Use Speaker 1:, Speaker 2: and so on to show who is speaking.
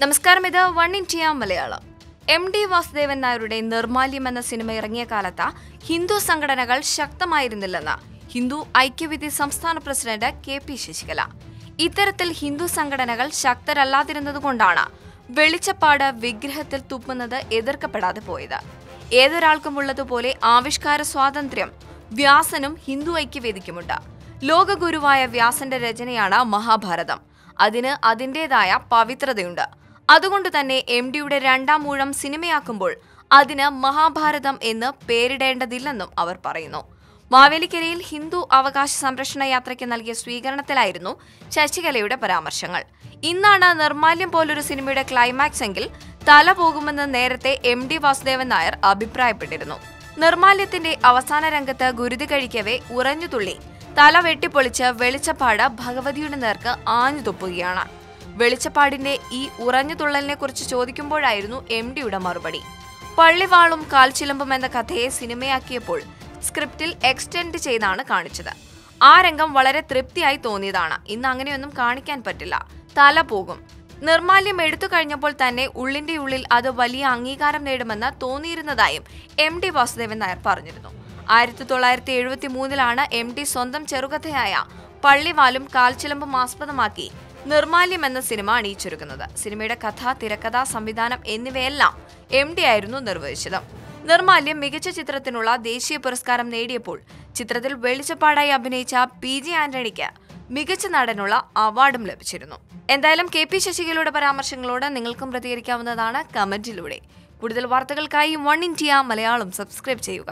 Speaker 1: നമസ്കാരം. ഇത് One India Malayalam. M D Vasudevan നായരുടെ നിർമാല്യം എന്ന സിനിമ ഇറങ്ങിയ കാലത്ത് ഹിന്ദു സംഘടനകൾ ശക്തമായിരുന്നില്ലെന്ന് ഹിന്ദു ഐക്യവേദി സംസ്ഥാന പ്രസിഡന്റ് കെ പി ശശികല. ഇത്തരത്തിൽ ഹിന്ദു സംഘടനകൾ ശക്തരല്ലാതിരുന്നതുകൊണ്ടാണ് വെളിച്ചപ്പാട് വിഗ്രഹത്തിൽ തുപ്പുന്നത് എതിർക്കപ്പെടാതെ പോയത്. ഏതൊരാൾക്കും ഉള്ളതുപോലെ ആവിഷ്കാര സ്വാതന്ത്ര്യം വ്യാസനും ഹിന്ദു ഐക്യവേദിക്കുമുണ്ട്. ലോകഗുരുവായ വ്യാസന്റെ രചനയാണ് മഹാഭാരതം. അതിന് അതിന്റെതായ പവിത്രതയുണ്ട്. അതുകൊണ്ട് തന്നെ എം ഡിയുടെ രണ്ടാം മൂഴം സിനിമയാക്കുമ്പോൾ അതിന് മഹാഭാരതം എന്ന് പേരിടേണ്ടതില്ലെന്നും അവർ പറയുന്നു. മാവേലിക്കരയിൽ ഹിന്ദു അവകാശ സംരക്ഷണ യാത്രയ്ക്ക് നൽകിയ സ്വീകരണത്തിലായിരുന്നു ശശികലയുടെ പരാമർശങ്ങൾ. ഇന്നാണ് നിർമാല്യം പോലൊരു സിനിമയുടെ ക്ലൈമാക്സ് എങ്കിൽ തല പോകുമെന്ന് നേരത്തെ എം ഡി വാസുദേവൻ നായർ അഭിപ്രായപ്പെട്ടിരുന്നു. നിർമാല്യത്തിന്റെ അവസാന രംഗത്ത് ഗുരുതി കഴിക്കവേ ഉറഞ്ഞുതുള്ളി. തല വെട്ടിപ്പൊളിച്ച് വെളിച്ചപ്പാട് ഭഗവതിയുടെ നേർക്ക് ആഞ്ഞു തുപ്പുകയാണ് വെളിച്ചപ്പാടിന്റെ ഈ ഉറഞ്ഞുതുള്ളലിനെ കുറിച്ച് ചോദിക്കുമ്പോഴായിരുന്നു എം ഡിയുടെ മറുപടി. പള്ളിവാളും കാൽച്ചിലമ്പും എന്ന കഥയെ സിനിമയാക്കിയപ്പോൾ സ്ക്രിപ്റ്റിൽ എക്സ്റ്റെൻഡ് ചെയ്താണ് കാണിച്ചത്. ആ രംഗം വളരെ തൃപ്തിയായി തോന്നിയതാണ്. ഇന്ന് അങ്ങനെയൊന്നും കാണിക്കാൻ പറ്റില്ല. തല പോകും. നിർമാല്യം എടുത്തു കഴിഞ്ഞപ്പോൾ തന്നെ ഉള്ളിന്റെ ഉള്ളിൽ അത് വലിയ അംഗീകാരം നേടുമെന്ന് തോന്നിയിരുന്നതായും എം ഡി വാസുദേവൻ നായർ പറഞ്ഞിരുന്നു. ആയിരത്തി തൊള്ളായിരത്തി എഴുപത്തി മൂന്നിലാണ് എം ഡി സ്വന്തം ചെറുകഥയായ പള്ളിവാലും കാൽച്ചിലമ്പും ആസ്പദമാക്കി നിർമാല്യം എന്ന സിനിമ അണിയിച്ചൊരുക്കുന്നത് സിനിമയുടെ കഥ തിരക്കഥ സംവിധാനം എന്നിവയെല്ലാം എം ഡി ആയിരുന്നു നിർവഹിച്ചത്. നിർമാല്യം മികച്ച ചിത്രത്തിനുള്ള ദേശീയ പുരസ്കാരം നേടിയപ്പോൾ ചിത്രത്തിൽ വെളിച്ചപ്പാടായി അഭിനയിച്ച പി ജി ആന്റണിക്ക് മികച്ച നടനുള്ള അവാർഡും ലഭിച്ചിരുന്നു. എന്തായാലും കെ പി ശശികലയുടെ പരാമർശങ്ങളോട് നിങ്ങൾക്കും പ്രതികരിക്കാവുന്നതാണ് കമന്റിലൂടെ. കൂടുതൽ വാർത്തകൾക്കായി വൺ ഇന്ത്യ മലയാളം സബ്സ്ക്രൈബ് ചെയ്യുക.